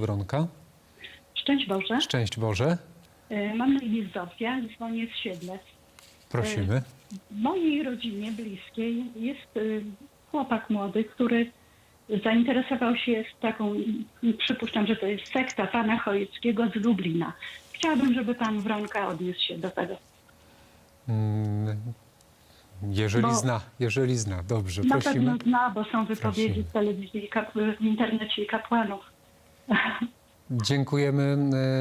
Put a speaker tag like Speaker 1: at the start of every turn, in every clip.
Speaker 1: Wronka.
Speaker 2: Szczęść Boże.
Speaker 1: Szczęść Boże.
Speaker 2: E, Mam na imię Zofia, dzwonię z Siedlec.
Speaker 1: Prosimy.
Speaker 2: W mojej rodzinie bliskiej jest y, chłopak młody, który zainteresował się z taką, przypuszczam, że to jest sekta pana Chojeckiego z Lublina. Chciałabym, żeby pan Wronka odniósł się do tego.
Speaker 1: Mm, Jeżeli
Speaker 2: Bo-
Speaker 1: zna, jeżeli zna. Dobrze,
Speaker 2: Na
Speaker 1: prosimy.
Speaker 2: pewno zna, bo są wypowiedzi
Speaker 1: Prosimy.
Speaker 2: w telewizji, i kap- w internecie i kapłanów.
Speaker 1: Dziękujemy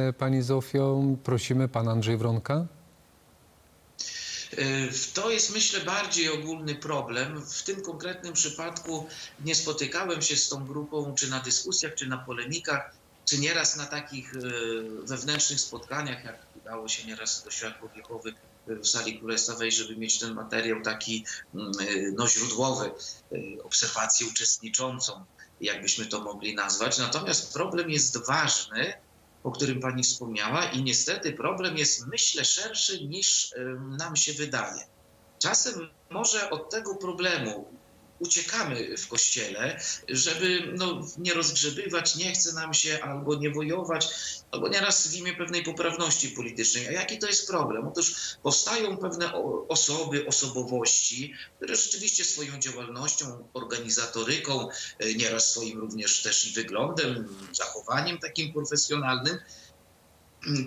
Speaker 1: e, pani Zofio. Prosimy pan Andrzej Wronka.
Speaker 3: Y, To jest, myślę, bardziej ogólny problem. W tym konkretnym przypadku nie spotykałem się z tą grupą, czy na dyskusjach, czy na polemikach, czy nieraz na takich y, wewnętrznych spotkaniach, jak udało się nieraz do światło Jehowy w sali królestwowej, żeby mieć ten materiał taki mm, no, źródłowy, obserwację uczestniczącą, jakbyśmy to mogli nazwać. Natomiast problem jest ważny, o którym Pani wspomniała, i niestety problem jest, myślę, szerszy niż nam się wydaje. Czasem może od tego problemu uciekamy w kościele, żeby no, nie rozgrzebywać, nie chce nam się albo nie wojować, albo nieraz w imię pewnej poprawności politycznej. A jaki to jest problem? Otóż powstają pewne osoby, osobowości, które rzeczywiście swoją działalnością, organizatoryką, e, nieraz swoim również też wyglądem, zachowaniem takim profesjonalnym,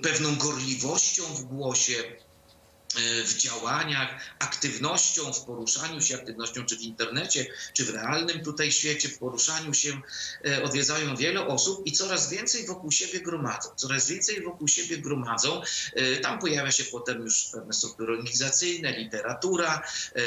Speaker 3: pewną gorliwością w głosie, w działaniach, aktywnością w poruszaniu się, aktywnością czy w internecie, czy w realnym tutaj świecie, w poruszaniu się e, odwiedzają wiele osób i coraz więcej wokół siebie gromadzą. Coraz więcej wokół siebie gromadzą. E, Tam pojawia się potem już pewne struktury organizacyjne, literatura, e,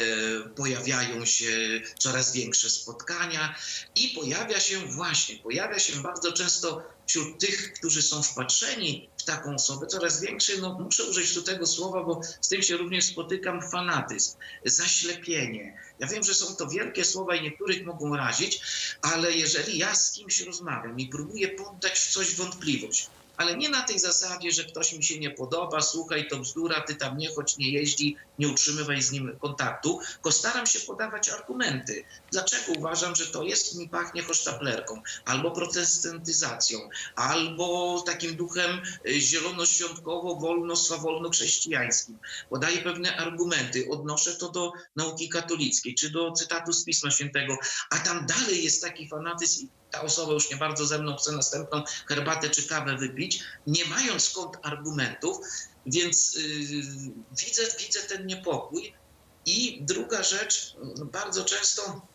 Speaker 3: pojawiają się coraz większe spotkania i pojawia się właśnie, pojawia się bardzo często wśród tych, którzy są wpatrzeni w taką osobę, coraz większy, no muszę użyć tu tego słowa, bo z tym się również spotykam, fanatyzm, zaślepienie. Ja wiem, że są to wielkie słowa i niektórych mogą razić, ale jeżeli ja z kimś rozmawiam i próbuję poddać w coś wątpliwość, ale nie na tej zasadzie, że ktoś mi się nie podoba, słuchaj, to bzdura, ty tam nie chodź, nie jeździ, nie utrzymywaj z nim kontaktu, tylko staram się podawać argumenty. Dlaczego uważam, że to jest, mi pachnie hosztaplerką, albo protestantyzacją, albo takim duchem y, zielonoświątkowo-wolno-swawolno-chrześcijańskim. Podaję pewne argumenty, odnoszę to do nauki katolickiej, czy do cytatu z Pisma Świętego, a tam dalej jest taki fanatyzm ta osoba już nie bardzo ze mną chce następną herbatę czy kawę wypić, nie mając skąd argumentów, więc yy, widzę, widzę ten niepokój. I druga rzecz, bardzo często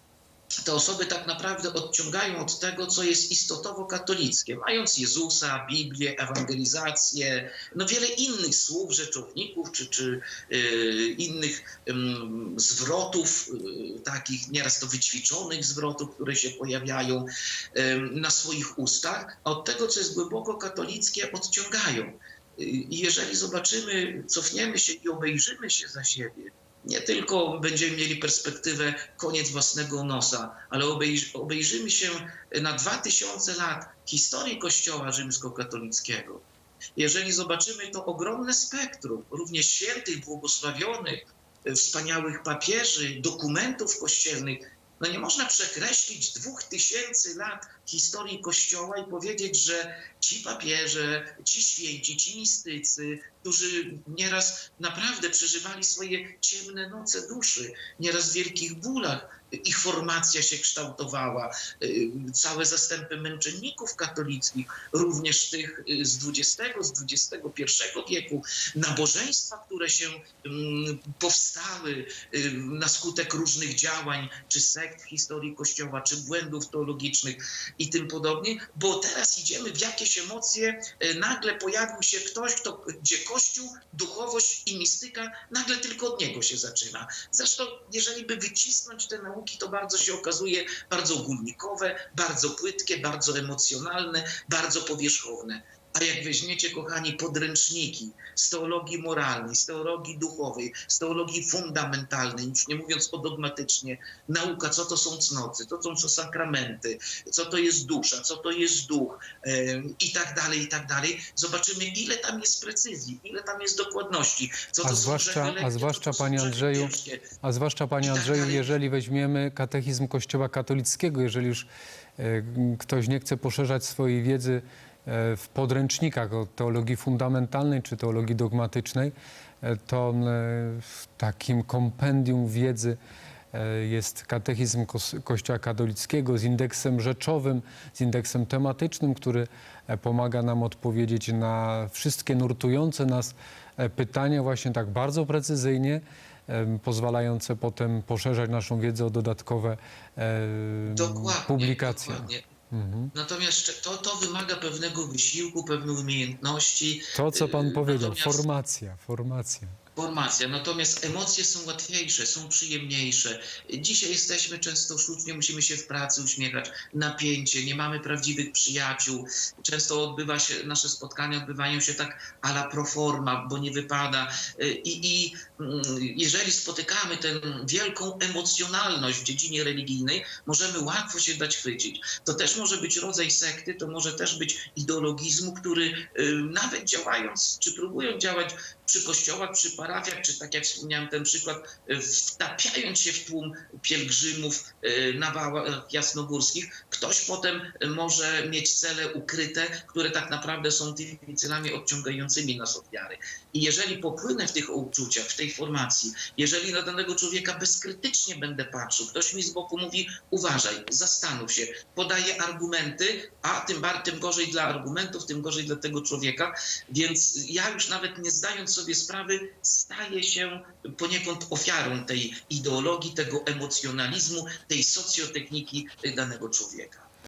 Speaker 3: te osoby tak naprawdę odciągają od tego, co jest istotowo katolickie, mając Jezusa, Biblię, ewangelizację, no wiele innych słów, rzeczowników, czy, czy yy, innych zwrotów, yy, takich nieraz to wyćwiczonych zwrotów, które się pojawiają na swoich ustach, a od tego, co jest głęboko katolickie, odciągają. Yy, I jeżeli zobaczymy, cofniemy się i obejrzymy się za siebie, nie tylko będziemy mieli perspektywę koniec własnego nosa, ale obejrzy, obejrzymy się na dwa tysiące lat historii Kościoła rzymskokatolickiego. Jeżeli zobaczymy to ogromne spektrum również świętych, błogosławionych, wspaniałych papieży, dokumentów kościelnych, no nie można przekreślić dwóch tysięcy lat historii Kościoła i powiedzieć, że ci papieże, ci święci, ci mistycy, którzy nieraz naprawdę przeżywali swoje ciemne noce duszy, nieraz w wielkich bólach, ich formacja się kształtowała, y, całe zastępy męczenników katolickich, również tych y, z XX, z XXI wieku, nabożeństwa, które się mm, powstały y, na skutek różnych działań, czy sekt w historii Kościoła, czy błędów teologicznych i tym podobnie, bo teraz idziemy w jakieś emocje, y, nagle pojawił się ktoś, kto, gdzie Kościół, duchowość i mistyka, nagle tylko od niego się zaczyna. Zresztą, jeżeli by wycisnąć te nauki, to bardzo się okazuje bardzo ogólnikowe, bardzo płytkie, bardzo emocjonalne, bardzo powierzchowne. A jak weźmiecie, kochani, podręczniki z teologii moralnej, z teologii duchowej, z teologii fundamentalnej, już nie mówiąc o dogmatycznie, nauka, co to są cnoty, co to są sakramenty, co to jest dusza, co to jest duch em, i tak dalej, i tak dalej, zobaczymy, ile tam jest precyzji, ile tam jest dokładności. Co
Speaker 1: A
Speaker 3: to są
Speaker 1: zwłaszcza- a zwłaszcza, panie Andrzeju. A zwłaszcza, panie
Speaker 3: tak
Speaker 1: Andrzeju, jeżeli weźmiemy katechizm Kościoła katolickiego, jeżeli już e, ktoś nie chce poszerzać swojej wiedzy w podręcznikach o teologii fundamentalnej czy teologii dogmatycznej, e, to e, w takim kompendium wiedzy e, jest katechizm Kościoła katolickiego z indeksem rzeczowym, z indeksem tematycznym, który pomaga nam odpowiedzieć na wszystkie nurtujące nas pytania właśnie tak bardzo precyzyjnie, pozwalające potem poszerzać naszą wiedzę o dodatkowe
Speaker 3: Dokładnie.
Speaker 1: publikacje.
Speaker 3: dokładnie.
Speaker 1: Mhm.
Speaker 3: Natomiast to, to wymaga pewnego wysiłku, pewnej umiejętności.
Speaker 1: To, co pan
Speaker 3: Yy,
Speaker 1: powiedział, formacja, formacja.
Speaker 3: Formacja, natomiast emocje są łatwiejsze, są przyjemniejsze. Dzisiaj jesteśmy często sztucznie, musimy się w pracy uśmiechać, napięcie, nie mamy prawdziwych przyjaciół. Często odbywa się, nasze spotkania odbywają się tak a la pro forma, bo nie wypada. I, i mm, jeżeli spotykamy tę wielką emocjonalność w dziedzinie religijnej, możemy łatwo się dać chwycić. To też może być rodzaj sekty, to może też być ideologizmu, który y, nawet działając, czy próbując działać przy kościołach, przy parafiach, czy tak jak wspomniałem ten przykład, y, wtapiając się w tłum pielgrzymów y, na wałach jasnogórskich, ktoś potem może mieć cele ukryte, które tak naprawdę są tymi celami odciągającymi nas od wiary. I jeżeli popłynę w tych uczuciach, w tej formacji, jeżeli na danego człowieka bezkrytycznie będę patrzył, ktoś mi z boku mówi, uważaj, zastanów się, podaje argumenty, a tym, bar- tym gorzej dla argumentów, tym gorzej dla tego człowieka, więc ja już nawet nie zdając sobie sprawy, staję się poniekąd ofiarą tej ideologii, tego emocjonalizmu, tej socjotechniki danego człowieka.